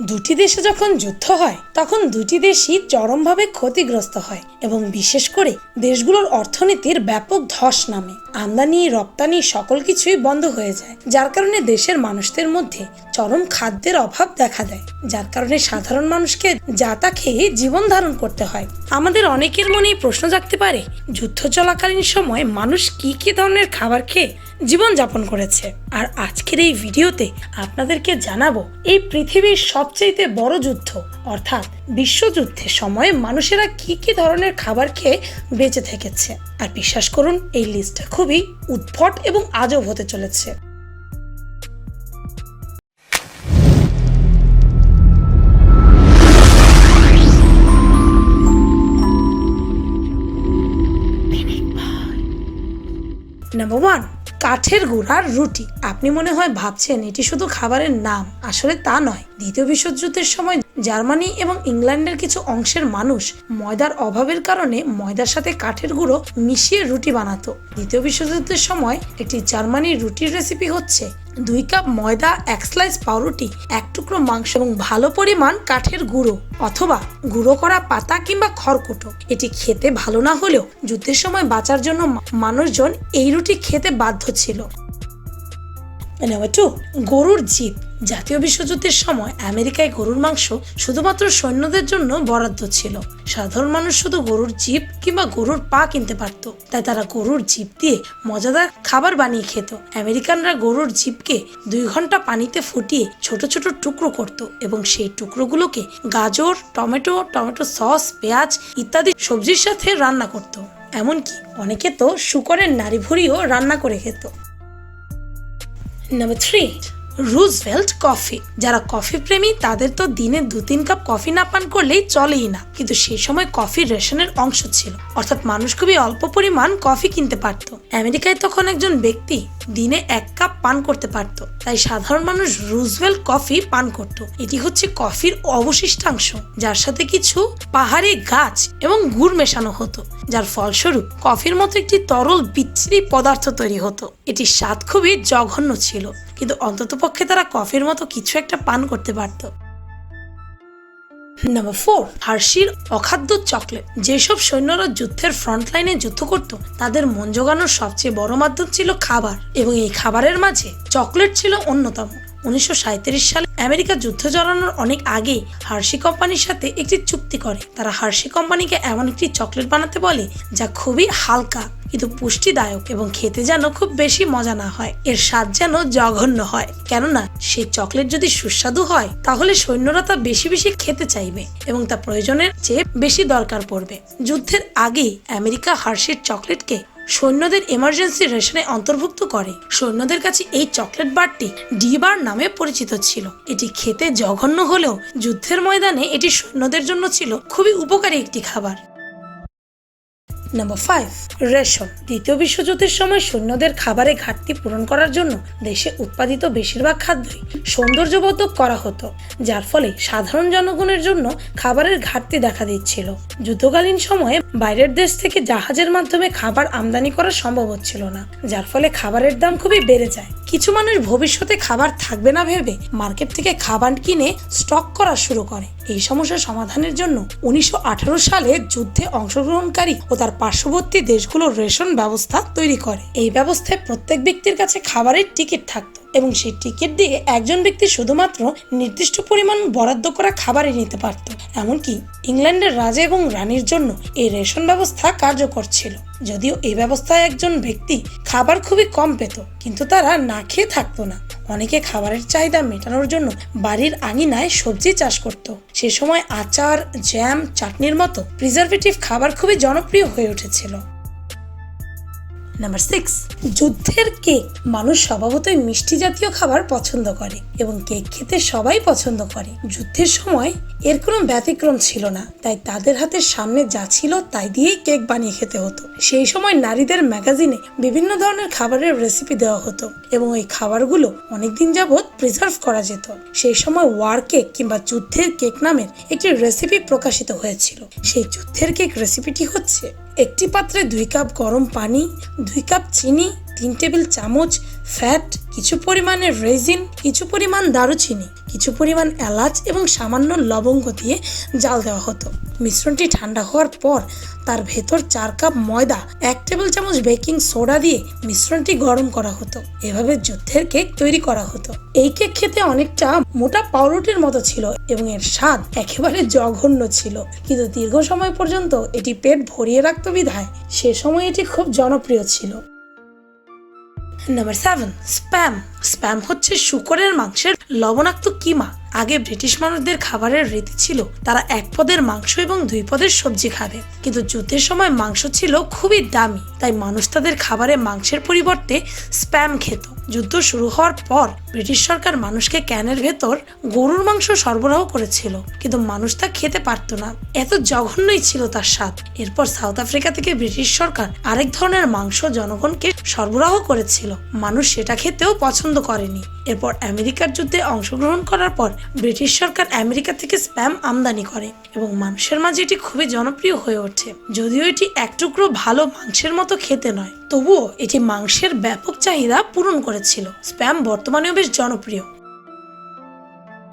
দুটি দেশে যখন যুদ্ধ হয়, তখন দুটি দেশই চরমভাবে ক্ষতিগ্রস্ত হয় এবং বিশেষ করে দেশগুলোর অর্থনীতির ব্যাপক ধস নামে। আমদানি, রপ্তানি সকল কিছুই বন্ধ হয়ে যায়, যার কারণে দেশের মানুষদের মধ্যে চরম খাদ্যের অভাব দেখা দেয়, যার কারণে সাধারণ মানুষকে যাতা খেয়ে জীবন ধারণ করতে হয়। আমাদের অনেকের মনেই প্রশ্ন জাগতে পারে, যুদ্ধ চলাকালীন সময় মানুষ কি কি ধরনের খাবার খেয়ে জীবন যাপন করেছে? আর আজকের এই ভিডিওতে আপনাদেরকে জানাব, এই পৃথিবীর সবচেয়ে বড় যুদ্ধ, অর্থাৎ বিশ্বযুদ্ধের সময় মানুষেরা কি কি ধরনের খাবার খেয়ে বেঁচে থেকেছে। আর বিশ্বাস করুন, এই লিস্টটা খুবই উদ্ভট এবং আজব হতে চলেছে। নাম্বার ওয়ান কাঠের গুঁড়ার রুটি। আপনি মনে হয় ভাবছেন এটি শুধু খাবারের নাম, আসলে তা নয়। দ্বিতীয় বিশ্বযুদ্ধের সময় জার্মানি এবং ইংল্যান্ডের কিছু অংশের মানুষ ময়দার অভাবের কারণে ময়দার সাথে কাঠের গুঁড়ো মিশিয়ে রুটি বানাতো। দ্বিতীয় বিশ্বযুদ্ধের সময় একটি জার্মানির রুটির রেসিপি হচ্ছে। দুই কাপ ময়দা, এক স্লাইস পাউরুটি, এক টুকরো মাংস এবং ভালো পরিমাণ কাঠের গুঁড়ো অথবা গুঁড়ো করা পাতা কিংবা খড়কুটো। এটি খেতে ভালো না হলেও যুদ্ধের সময় বাঁচার জন্য মানুষজন এই রুটি খেতে বাধ্য ছিল। টু গরুর জিপ জাতীয় বিশ্বযুদ্ধের সময় আমেরিকায় গরুর মাংস শুধুমাত্র সৈন্যদের জন্য বরাদ্দ ছিল। সাধারণ মানুষ শুধু গরুর জিপ কিংবা গরুর পা কিনতে পারত। তাই তারা গরুর জিপ দিয়ে মজাদার খাবার বানিয়ে খেত। আমেরিকানরা গরুর জিপকে দুই ঘণ্টা পানিতে ফুটিয়ে ছোট ছোট টুকরো করত এবং সেই টুকরোগুলোকে গাজর, টমেটো টমেটো সস, পেঁয়াজ ইত্যাদি সবজির সাথে রান্না করত। এমনকি অনেকে তো শুকরের নাড়ি ভুড়িও রান্না করে খেত। নাম্বার থ্রি রুজভেল্ট কফি যারা কফি প্রেমী, তাদের তো দিনে দু তিন কাপ কফি না পান করলেই চলেই না। কিন্তু সেই সময় কফি রেশনের অংশ ছিল। অর্থাৎ মানুষ খুবই অল্প পরিমাণ কফি কিনতে পারত। আমেরিকায় তখন একজন ব্যক্তি দিনে এক কাপ পান করতে পারত। তাই সাধারণ মানুষ রুজওয়েল কফি পান করত। এটি হচ্ছে কফির অবশিষ্টাংশ, যার সাথে কিছু পাহাড়ি গাছ এবং গুড় মেশানো হতো, যার ফলস্বরূপ কফির মতো একটি তরল বিচ্ছিরি পদার্থ তৈরি হতো। এটির স্বাদ খুবই জঘন্য ছিল, কিন্তু অন্ততপক্ষে তারা কফির মতো কিছু একটা পান করতে পারত। নাম্বার ফোর হার্শির অখাদ্য চকলেট যেসব সৈন্যরা যুদ্ধের ফ্রন্ট লাইনে যুদ্ধ করত, তাদের মন জোগানোর সবচেয়ে বড় মাধ্যম ছিল খাবার। এবং এই খাবারের মাঝে চকলেট ছিল অন্যতম। উনিশশো সালে আমেরিকা যুদ্ধ জড়ানোর অনেক আগে হার্সি কোম্পানির সাথে একটি চুক্তি করে। তারা হার্সি কোম্পানিকে এমন একটি চকলেট বানাতে বলে, যা খুবই হালকা, কিন্তু পুষ্টিদায়ক এবং খেতে যেন খুব বেশি মজা না হয়। এর স্বাদ যেন জঘন্য হয়। কেননা সেই চকলেট যদি সুস্বাদু হয়, তাহলে সৈন্যরা তা বেশি বেশি খেতে চাইবে এবং তা প্রয়োজনের চেয়ে বেশি দরকার পড়বে। যুদ্ধের আগে আমেরিকা হার্শির চকলেটকে সৈন্যদের এমার্জেন্সি রেশনে অন্তর্ভুক্ত করে। সৈন্যদের কাছে এই চকলেট বারটি ডিবার নামে পরিচিত ছিল। এটি খেতে জঘন্য হলেও যুদ্ধের ময়দানে এটি সৈন্যদের জন্য ছিল খুবই উপকারী একটি খাবার। নাম্বার ফাইভ রেশন দ্বিতীয় বিশ্বযুদ্ধের সময় সৈন্যদের খাবারে ঘাটতি পূরণ করার জন্য দেশে উৎপাদিত বেশিরভাগ খাদ্যই সৌন্দর্যবর্ধক করা হতো, যার ফলে সাধারণ জনগণের জন্য খাবারের ঘাটতি দেখা দিচ্ছিল। যুদ্ধকালীন সময়ে বাইরের দেশ থেকে জাহাজের মাধ্যমে খাবার আমদানি করা সম্ভব হচ্ছিল না, যার ফলে খাবারের দাম খুবই বেড়ে যায়। কিছু মানুষ ভবিষ্যতে খাবার থাকবে না ভেবে মার্কেট থেকে খাবার কিনে স্টক করা শুরু করে। এই সমস্যা সমাধানের জন্য উনিশশো আঠারো সালে যুদ্ধে অংশগ্রহণকারী ও তার পার্শ্ববর্তী দেশগুলোর রেশন ব্যবস্থা তৈরি করে। এই ব্যবস্থায় প্রত্যেক ব্যক্তির কাছে খাবারের টিকিট থাকতো। এবং সেই টিকিট দিয়ে একজন ব্যক্তি শুধুমাত্র নির্দিষ্ট পরিমাণ বরাদ্দ করা খাবারই নিতে পারত। এমনকি ইংল্যান্ডের রাজা এবং রানীর জন্য এই রেশন ব্যবস্থা কার্যকর ছিল। যদিও এই ব্যবস্থায় একজন ব্যক্তি খাবার খুবই কম পেত, কিন্তু তারা না খেয়ে থাকতো না। অনেকে খাবারের চাহিদা মেটানোর জন্য বাড়ির আঙিনায় সবজি চাষ করত। সে সময় আচার জ্যাম চাটনির মতো প্রিজারভেটিভ খাবার খুবই জনপ্রিয় হয়ে উঠেছিল। নাম্বার সিক্স যুদ্ধের কেক। মানুষ স্বভাবতই মিষ্টি জাতীয় খাবার পছন্দ করে এবং কেক খেতে সবাই পছন্দ করে। যুদ্ধের সময় এর কোনো ব্যতিক্রম ছিল না, তাই তাদের হাতের সামনে যা ছিল তাই দিয়েই কেক বানিয়ে খেতে হতো। সেই সময় নারীদের ম্যাগাজিনে বিভিন্ন ধরনের খাবারের রেসিপি দেওয়া হতো এবং ওই খাবারগুলো অনেকদিন যাবৎ প্রিজার্ভ করা যেত। সেই সময় ওয়ার কেক কিংবা যুদ্ধের কেক নামের একটি রেসিপি প্রকাশিত হয়েছিল। সেই যুদ্ধের কেক রেসিপিটি হচ্ছে একটি পাত্রে দুই কাপ গরম পানি দুই কাপ চিনি তিন টেবিল চামচ ফ্যাট, কিছু পরিমাণে রেজিন, কিছু পরিমাণ দারুচিনি, কিছু পরিমাণ এলাচ এবং সামান্য লবঙ্গ দিয়ে জাল দেওয়া হতো। মিশ্রণটি ঠান্ডা হওয়ার পর তার ভেতর চার কাপ ময়দা, এক টেবিল চামচ বেকিং সোডা দিয়ে মিশ্রণটি গরম করা হতো। এভাবে যুদ্ধের কেক তৈরি করা হতো। এই কেক খেতে অনেকটা মোটা পাউরুটির মতো ছিল এবং এর স্বাদ একেবারে জঘন্য ছিল। কিন্তু দীর্ঘ সময় পর্যন্ত এটি পেট ভরিয়ে রাখত বিধায়, সে সময় এটি খুব জনপ্রিয় ছিল। নাম্বার সেভেন স্প্যাম স্প্যাম হচ্ছে শুকরের মাংসের লবণাক্ত কিমা। আগে ব্রিটিশ মানুষদের খাবারের রীতি ছিল, তারা এক পদের মাংস এবং দুই পদের সবজি খাবে। কিন্তু যুদ্ধের সময় মাংস ছিল খুবই দামি, তাই মানুষ তাদের খাবারে মাংসের পরিবর্তে স্প্যাম খেত। যুদ্ধ শুরু হওয়ার পর ব্রিটিশ সরকার মানুষকে ক্যানের ভেতর গরুর মাংস সরবরাহ করেছিল। কিন্তু মানুষ তা খেতে পারত না। এত জঘন্যই ছিল তার স্বাদ। এরপর সাউথ আফ্রিকা থেকে ব্রিটিশ সরকার আরেক ধরনের মাংস জনগণকে সরবরাহ করেছিল। মানুষ সেটা খেতেও পছন্দ করেনি। এরপর আমেরিকার যুদ্ধে অংশগ্রহণ করার পর ব্রিটিশ সরকার আমেরিকা থেকে স্প্যাম আমদানি করে এবং মানুষের মাঝে এটি খুবই জনপ্রিয় হয়ে ওঠে। যদিও এটি এক টুকরো ভালো মাংসের মতো খেতে নয়। তবুও এটি মাংসের ব্যাপক চাহিদা পূরণ করেছিল। স্প্যাম বর্তমানেও বেশ জনপ্রিয়।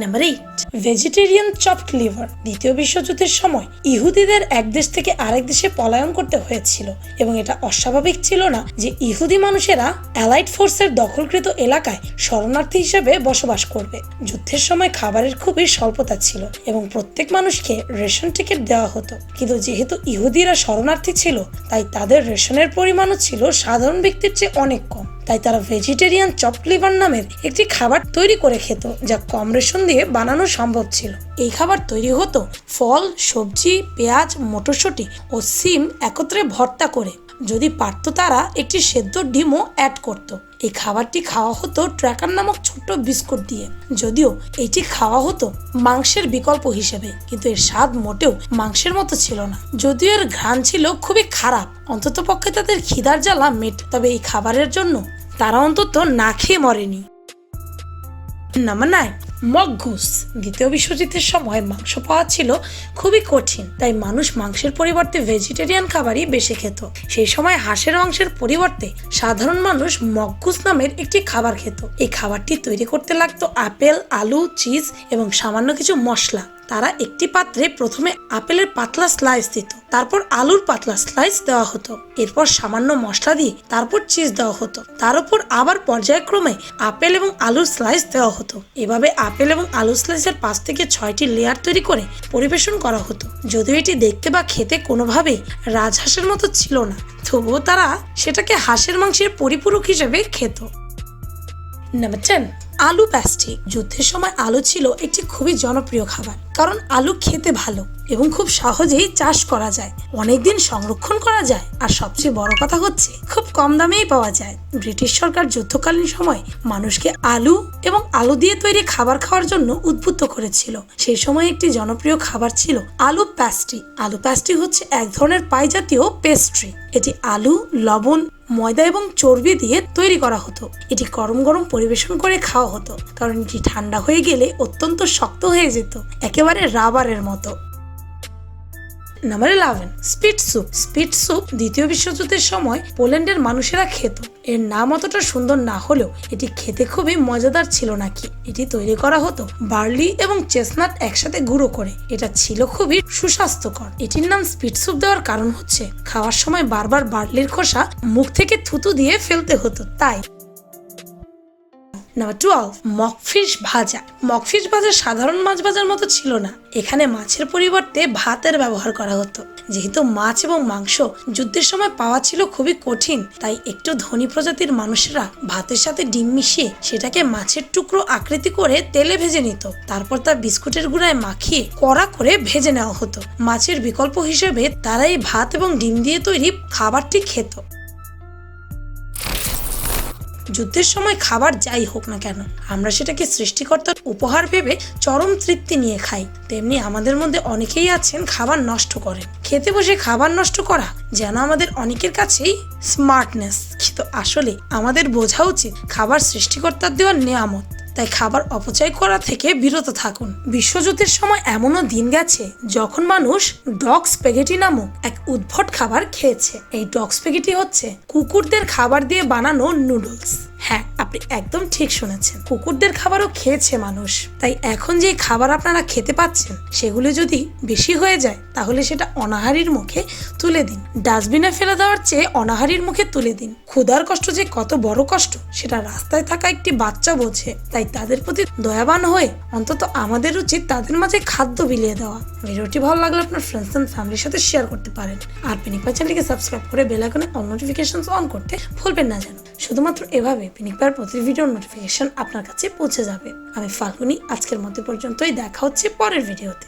Number eight vegetarian chopped liver দ্বিতীয় বিশ্বযুদ্ধের সময় ইহুদিদের এক দেশ থেকে আরেক দেশে পলায়ন করতে হয়েছিল এবং এটা অস্বাভাবিক ছিল না যে ইহুদি মানুষেরা অ্যালাইড ফোর্সের দখলকৃত এলাকায় শরণার্থী হিসেবে বসবাস করবে। যুদ্ধের সময় খাবারের খুবই স্বল্পতা ছিল এবং প্রত্যেক মানুষকে রেশন টিকিট দেওয়া হতো। কিন্তু যেহেতু ইহুদিরা শরণার্থী ছিল, তাই তাদের রেশনের পরিমাণও ছিল সাধারণ ব্যক্তির চেয়ে অনেক কম। তাই তারা ভেজিটেরিয়ান চপ লিভার নামের একটি খাবার তৈরি করে খেত, যা কম রেশন দিয়ে বানানো সম্ভব ছিল। এই খাবার তৈরি হতো ফল, সবজি, পেঁয়াজ, মটরশুঁটি ও সিম একত্রে ভর্তা করে। যদি পারত তারা একটি সেদ্ধ ডিমও অ্যাড করত। এই খাবারটি খাওয়া হতো ট্র্যাকার নামক ছোট্ট বিস্কুট দিয়ে। যদিও এটি খাওয়া হতো মাংসের বিকল্প হিসেবে, কিন্তু এর স্বাদ মোটেও মাংসের মতো ছিল না। যদিও এর ঘ্রাণ ছিল খুবই খারাপ অন্তত পক্ষে তাদের খিদার জ্বালা মেট, তবে এই খাবারের জন্য তারা অন্তত না খেয়ে মরেনি। নাম্বার নাইন মগঘুস দ্বিতীয় বিশ্বযুদ্ধের সময় মাংস পাওয়া ছিল খুবই কঠিন, তাই মানুষ মাংসের পরিবর্তে ভেজিটেরিয়ান খাবারই বেশি খেত। সেই সময় হাঁসের মাংসের পরিবর্তে সাধারণ মানুষ মগঘুস নামের একটি খাবার খেত। এই খাবারটি তৈরি করতে লাগতো আপেল, আলু, চিজ এবং সামান্য কিছু মশলা। তারা একটি পাত্রে প্রথমে আপেলের পাতলা স্লাইস দিত, তারপর আলুর পাতলা স্লাইস দেওয়া হতো। এরপর সামান্য মশলা দিয়ে তারপর চিজ দেওয়া হতো। তার উপর আবার পর্যায়ক্রমে আপেল এবং আলুর স্লাইস দেওয়া হতো। এভাবে আপেল এবং আলু স্লাইসের পাঁচ থেকে ছয়টি লেয়ার তৈরি করে পরিবেশন করা হতো। যদিও এটি দেখতে বা খেতে কোনোভাবেই রাজহাঁসের মতো ছিল না, তবুও তারা সেটাকে হাঁসের মাংসের পরিপূরক হিসেবে খেত। নাম্বার টেন আলু প্যাস্টি যুদ্ধের সময় আলু ছিল একটি খুবই জনপ্রিয় খাবার। কারণ আলু খেতে ভালো এবং খুব সহজেই চাষ করা যায়। অনেকদিন সংরক্ষণ করা যায় আর সবচেয়ে বড় কথা হচ্ছে, খুব কম দামেই পাওয়া যায়। ব্রিটিশ সরকার যুদ্ধকালীন সময় মানুষকে আলু এবং আলু দিয়ে তৈরি খাবার খাওয়ার জন্য উদ্বুদ্ধ করেছিল। সেই সময় একটি জনপ্রিয় খাবার ছিল আলু প্যাস্টি আলু প্যাস্টি হচ্ছে এক ধরনের পাই জাতীয় পেস্ট্রি। এটি আলু, লবণ ময়দা এবং চর্বি দিয়ে তৈরি করা হতো। এটি গরম গরম পরিবেশন করে খাওয়া হতো, কারণ এটি ঠান্ডা হয়ে গেলে অত্যন্ত শক্ত হয়ে যেত, একেবারে রাবারের মতো। Number eleven speed soup speed soup দ্বিতীয় বিশ্বযুদ্ধের সময় পোল্যান্ডের মানুষেরা খেত। এর নাম অতটা সুন্দর না হলেও এটি খেতে খুবই মজাদার ছিল নাকি? এটি তৈরি করা হতো বার্লি এবং চেসনাট একসাথে গুঁড়ো করে। এটা ছিল খুবই সুস্বাস্থ্যকর। এটির নাম স্পিড স্যুপ দেওয়ার কারণ হচ্ছে খাওয়ার সময় বারবার বার্লির খোসা মুখ থেকে থুতু দিয়ে ফেলতে হতো, তাই। নাম্বার টুয়েলভ, মকফিশ ভাজা। মকফিশ ভাজা সাধারণ মাছ ভাজার মতো ছিল না। এখানে মাছের পরিবর্তে ভাতের ব্যবহার করা হতো। যেহেতু মাছ এবং মাংস যুদ্ধের সময় পাওয়া ছিল খুবই কঠিন, তাই একটু ধনী প্রজাতির মানুষরা ভাতের সাথে ডিম মিশিয়ে সেটাকে মাছের টুকরো আকৃতি করে তেলে ভেজে নিত। তারপর তা বিস্কুটের গুঁড়ায় মাখিয়ে কড়া করে ভেজে নেওয়া হতো। মাছের বিকল্প হিসেবে তারা এই ভাত এবং ডিম দিয়ে তৈরি খাবারটি খেত। যুদ্ধের সময় খাবার যাই হোক না কেন, আমরা সেটাকে সৃষ্টিকর্তার উপহার ভেবে চরম তৃপ্তি নিয়ে খাই। তেমনি আমাদের মধ্যে অনেকেই আছেন খাবার নষ্ট করে। খেতে বসে খাবার নষ্ট করা যেন আমাদের অনেকের কাছেই স্মার্টনেস কিন্তু আসলে আমাদের বোঝা উচিত খাবার সৃষ্টিকর্তার দেওয়ার নিয়ামত। তাই খাবার অপচয় করা থেকে বিরত থাকুন। বিশ্বযুদ্ধের সময় এমনও দিন গেছে যখন মানুষ ডগ স্পেগেটি নামক এক উদ্ভট খাবার খেয়েছে। এই ডগ স্পেগেটি হচ্ছে কুকুরদের খাবার দিয়ে বানানো নুডলস। হ্যাঁ আপনি একদম ঠিক শুনেছেন। কুকুরদের খাবারও খেয়েছে মানুষ। তাই এখন যে খাবার আপনারা খেতে পাচ্ছেন, সেগুলো যদি বেশি হয়ে যায়, তাহলে সেটা অনাহারির মুখে তুলে দিন। ডাস্টবিনে ফেলে দেওয়ার চেয়ে অনাহারির মুখে তুলে দিন। ক্ষুধার কষ্ট যে কত বড় কষ্ট, সেটা রাস্তায় থাকা একটি বাচ্চা বোঝে। তাই তাদের প্রতি দয়াবান হয়ে অন্তত আমাদের উচিত তাদের মাঝে খাদ্য বিলিয়ে দেওয়া। ভিডিওটি ভালো লাগলে আপনার ফ্রেন্ডস অ্যান্ড ফ্যামিলির সাথে শেয়ার করতে পারেন। আর পিনিক চ্যানেলটিকে সাবস্ক্রাইব করে বেল অল নোটিফিকেশন অন করতে ভুলবেন না যেন। শুধুমাত্র এভাবে পিনিক পায়ের প্রতি ভিডিওর নোটিফিকেশন আপনার কাছে পৌঁছে যাবে। আমি ফাল্গুনি, আজকের মধ্যে পর্যন্তই। দেখা হচ্ছে পরের ভিডিওতে।